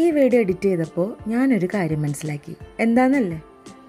ഈ video edit ചെയ്തപ്പോൾ ഞാനൊരു കാര്യം മനസ്സിലാക്കി. എന്താന്നല്ലേ?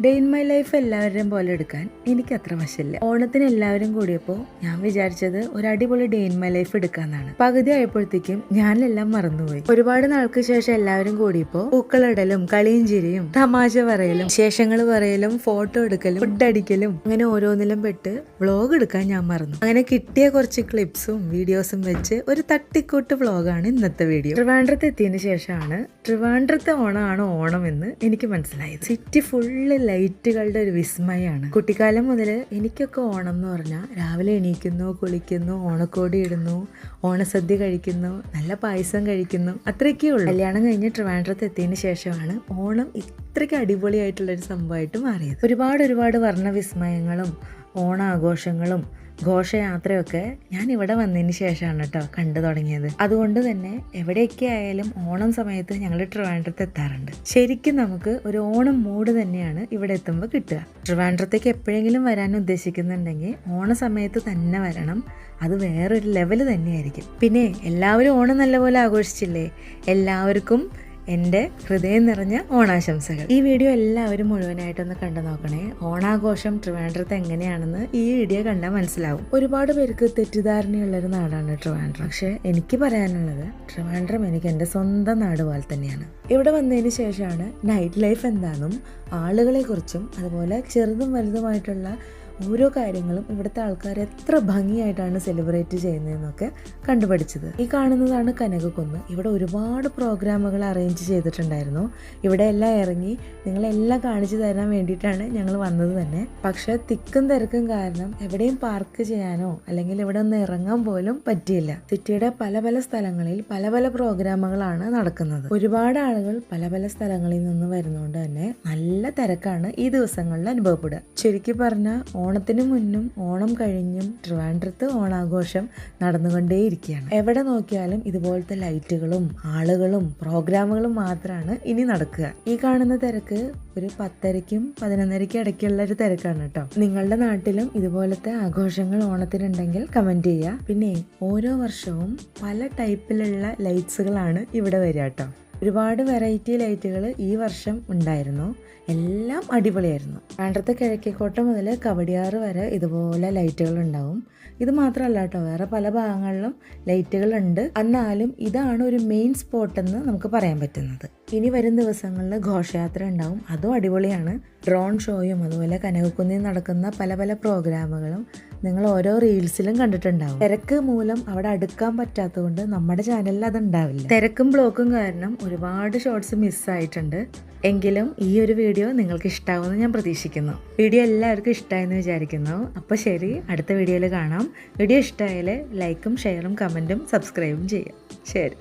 ഡേ ഇൻ മൈ ലൈഫ് എല്ലാവരുടെയും പോലെ എടുക്കാൻ എനിക്ക് അത്ര വശമില്ല. ഓണത്തിന് എല്ലാവരും കൂടിയപ്പോൾ ഞാൻ വിചാരിച്ചത് ഒരു അടിപൊളി ഡേ ഇൻ മൈ ലൈഫ് എടുക്കാന്നാണ്. പകുതി ആയപ്പോഴത്തേക്കും ഞാനെല്ലാം മറന്നുപോയി. ഒരുപാട് നാൾക്ക് ശേഷം എല്ലാവരും കൂടിയപ്പോൾ പൂക്കളിടലും കളിയും ചിരിയും തമാശ പറയലും വിശേഷങ്ങൾ പറയലും ഫോട്ടോ എടുക്കലും ഫുഡ് അടിക്കലും അങ്ങനെ ഓരോന്നിലും പെട്ട് വ്ളോഗ് എടുക്കാൻ ഞാൻ മറന്നു. അങ്ങനെ കിട്ടിയ കുറച്ച് ക്ലിപ്സും വീഡിയോസും വെച്ച് ഒരു തട്ടിക്കൂട്ട് വ്ളോഗാണ് ഇന്നത്തെ വീഡിയോ ട്രിവാൻഡ്രത്ത് എത്തിയതിനു ശേഷമാണ് ട്രിവാൻഡ്രത്തെ ഓണമാണ് ഓണം എന്ന് എനിക്ക് മനസ്സിലായത്. സിറ്റി ഫുള്ള് ലൈറ്റുകളുടെ ഒരു വിസ്മയമാണ് കുട്ടിക്കാലം മുതൽ എനിക്കൊക്കെ ഓണം എന്ന് പറഞ്ഞാൽ രാവിലെ എണീക്കുന്നു കുളിക്കുന്നു ഓണക്കോടി ഇടുന്നു ഓണസദ്യ കഴിക്കുന്നു നല്ല പായസം കഴിക്കുന്നു അത്രയൊക്കെ ഉള്ളൂ. കല്യാണം കഴിഞ്ഞ് ട്രിവാൻഡ്രത്ത് എത്തിയതിന് ശേഷമാണ് ഓണം ഇത്രയ്ക്ക് അടിപൊളിയായിട്ടുള്ളൊരു സംഭവമായിട്ട് മാറിയത്. ഒരുപാട് ഒരുപാട് വർണവിസ്മയങ്ങളും ഓണാഘോഷങ്ങളും ഘോഷയാത്രയൊക്കെ ഞാൻ ഇവിടെ വന്നതിന് ശേഷമാണ് കേട്ടോ കണ്ടു തുടങ്ങിയത്. അതുകൊണ്ട് തന്നെ എവിടെയൊക്കെ ആയാലും ഓണം സമയത്ത് ഞങ്ങൾ ട്രിവാൻഡ്രത്ത് എത്താറുണ്ട്. ശരിക്കും നമുക്ക് ഒരു ഓണം മൂഡ് തന്നെയാണ് ഇവിടെ എത്തുമ്പോൾ കിട്ടുക. ട്രിവാൻഡ്രത്തേക്ക് എപ്പോഴെങ്കിലും വരാൻ ഉദ്ദേശിക്കുന്നുണ്ടെങ്കിൽ ഓണ സമയത്ത് തന്നെ വരണം. അത് വേറൊരു ലെവൽ തന്നെയായിരിക്കും. പിന്നെ എല്ലാവരും ഓണം നല്ലപോലെ ആഘോഷിച്ചില്ലേ? എല്ലാവർക്കും എന്റെ ഹൃദയം നിറഞ്ഞ ഓണാശംസകൾ. ഈ വീഡിയോ എല്ലാവരും മുഴുവനായിട്ടൊന്ന് കണ്ടു നോക്കണേ. ഓണാഘോഷം ട്രിവാൻഡ്രത്ത് എങ്ങനെയാണെന്ന് ഈ വീഡിയോ കണ്ടാൽ മനസ്സിലാവും. ഒരുപാട് പേർക്ക് തെറ്റിദ്ധാരണയുള്ളൊരു നാടാണ് ട്രിവാൻഡ്രം. പക്ഷേ എനിക്ക് പറയാനുള്ളത് ട്രിവാൻഡ്രം എനിക്ക് എന്റെ സ്വന്തം നാട് പോലെ തന്നെയാണ്. ഇവിടെ വന്നതിന് ശേഷമാണ് നൈറ്റ് ലൈഫ് എന്താണെന്നും ആളുകളെക്കുറിച്ചും അതുപോലെ ചെറുതും വലുതുമായിട്ടുള്ള ഓരോ കാര്യങ്ങളും ഇവിടുത്തെ ആൾക്കാർ എത്ര ഭംഗിയായിട്ടാണ് സെലിബ്രേറ്റ് ചെയ്യുന്നതെന്നൊക്കെ കണ്ടുപഠിച്ചത്. ഈ കാണുന്നതാണ് കനകക്കുന്ന്. ഇവിടെ ഒരുപാട് പ്രോഗ്രാമുകൾ അറേഞ്ച് ചെയ്തിട്ടുണ്ടായിരുന്നു. ഇവിടെ എല്ലാം ഇറങ്ങി നിങ്ങളെല്ലാം കാണിച്ചു തരാൻ വേണ്ടിയിട്ടാണ് ഞങ്ങൾ വന്നത് തന്നെ. പക്ഷേ തിക്കും തിരക്കും കാരണം എവിടെയും പാർക്ക് ചെയ്യാനോ അല്ലെങ്കിൽ ഇവിടെ ഒന്ന് ഇറങ്ങാൻ പോലും പറ്റിയില്ല. സിറ്റിയുടെ പല പല സ്ഥലങ്ങളിൽ പല പല പ്രോഗ്രാമുകളാണ് നടക്കുന്നത്. ഒരുപാട് ആളുകൾ പല പല സ്ഥലങ്ങളിൽ നിന്ന് വരുന്നതുകൊണ്ട് തന്നെ നല്ല തിരക്കാണ് ഈ ദിവസങ്ങളിൽ അനുഭവപ്പെടുക. ശരിക്കും പറഞ്ഞാൽ ഓണത്തിന് മുന്നും ഓണം കഴിഞ്ഞും ട്രിവാൻഡ്രത്ത് ഓണാഘോഷം നടന്നുകൊണ്ടേയിരിക്കുകയാണ്. എവിടെ നോക്കിയാലും ഇതുപോലത്തെ ലൈറ്റുകളും ആളുകളും പ്രോഗ്രാമുകളും മാത്രമാണ് ഇനി നടക്കുക. ഈ കാണുന്ന തിരക്ക് ഒരു പത്തരയ്ക്കും പതിനൊന്നരയ്ക്കും ഇടയ്ക്കുള്ള ഒരു തിരക്കാണ് കേട്ടോ. നിങ്ങളുടെ നാട്ടിലും ഇതുപോലത്തെ ആഘോഷങ്ങൾ ഓണത്തിനുണ്ടെങ്കിൽ കമന്റ് ചെയ്യുക. പിന്നെ ഓരോ വർഷവും പല ടൈപ്പിലുള്ള ലൈറ്റ്സുകളാണ് ഇവിടെ വരിക കേട്ടോ. ഒരുപാട് വെറൈറ്റി ലൈറ്റുകൾ ഈ വർഷം ഉണ്ടായിരുന്നു. എല്ലാം അടിപൊളിയായിരുന്നു. വേണ്ടത്തെ കിഴക്കേക്കോട്ട മുതൽ കവടിയാറ് വരെ ഇതുപോലെ ലൈറ്റുകൾ ഉണ്ടാവും. ഇത് മാത്രമല്ല കേട്ടോ വേറെ പല ഭാഗങ്ങളിലും ലൈറ്റുകൾ ഉണ്ട്. എന്നാലും ഇതാണ് ഒരു മെയിൻ സ്പോട്ട് എന്ന് നമുക്ക് പറയാൻ പറ്റുന്നത്. ഇനി വരും ദിവസങ്ങളിൽ ഘോഷയാത്ര ഉണ്ടാവും. അതും അടിപൊളിയാണ്. ഡ്രോൺ ഷോയും അതുപോലെ കനകക്കുന്നിൽ നടക്കുന്ന പല പല പ്രോഗ്രാമുകളും നിങ്ങൾ ഓരോ റീൽസിലും കണ്ടിട്ടുണ്ടാവും. തിരക്ക് മൂലം അവിടെ അടുക്കാൻ പറ്റാത്തതുകൊണ്ട് നമ്മുടെ ചാനലിൽ അത് ഉണ്ടാവില്ല തിരക്കും ബ്ലോക്കും കാരണം ഒരുപാട് ഷോർട്സ് മിസ്സായിട്ടുണ്ട് എങ്കിലും ഈ ഒരു വീഡിയോ നിങ്ങൾക്ക് ഇഷ്ടാവുമെന്ന് ഞാൻ പ്രതീക്ഷിക്കുന്നു. വീഡിയോ എല്ലാവർക്കും ഇഷ്ടമായെന്ന് വിചാരിക്കുന്നു. അപ്പോൾ ശരി അടുത്ത വീഡിയോയിൽ കാണാം. വീഡിയോ ഇഷ്ടമായാൽ ലൈക്കും ഷെയറും കമന്റും സബ്സ്ക്രൈബും ചെയ്യാം. ശരി.